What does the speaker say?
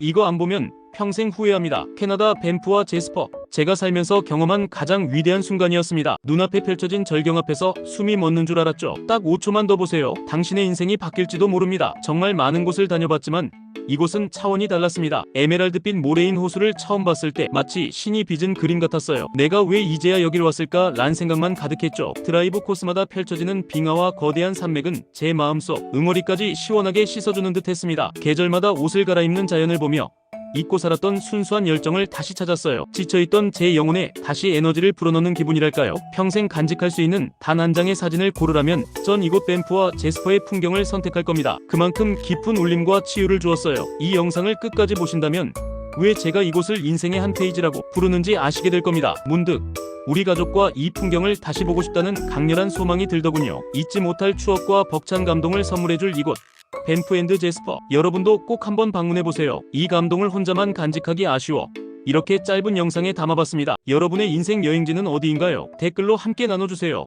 이거 안 보면 평생 후회합니다. 캐나다 밴프와 제스퍼. 제가 살면서 경험한 가장 위대한 순간이었습니다. 눈앞에 펼쳐진 절경 앞에서 숨이 멎는 줄 알았죠. 딱 5초만 더 보세요. 당신의 인생이 바뀔지도 모릅니다. 정말 많은 곳을 다녀봤지만 이곳은 차원이 달랐습니다. 에메랄드빛 모래인 호수를 처음 봤을 때 마치 신이 빚은 그림 같았어요. 내가 왜 이제야 여길 왔을까? 란 생각만 가득했죠. 드라이브 코스마다 펼쳐지는 빙하와 거대한 산맥은 제 마음속 응어리까지 시원하게 씻어주는 듯 했습니다. 계절마다 옷을 갈아입는 자연을 보며 잊고 살았던 순수한 열정을 다시 찾았어요. 지쳐있던 제 영혼에 다시 에너지를 불어넣는 기분이랄까요. 평생 간직할 수 있는 단 한 장의 사진을 고르라면 전 이곳 밴프와 제스퍼의 풍경을 선택할 겁니다. 그만큼 깊은 울림과 치유를 주었어요. 이 영상을 끝까지 보신다면 왜 제가 이곳을 인생의 한 페이지라고 부르는지 아시게 될 겁니다. 문득 우리 가족과 이 풍경을 다시 보고 싶다는 강렬한 소망이 들더군요. 잊지 못할 추억과 벅찬 감동을 선물해줄 이곳. 밴프앤드 제스퍼. 여러분도 꼭 한번 방문해보세요. 이 감동을 혼자만 간직하기 아쉬워. 이렇게 짧은 영상에 담아봤습니다. 여러분의 인생 여행지는 어디인가요? 댓글로 함께 나눠주세요.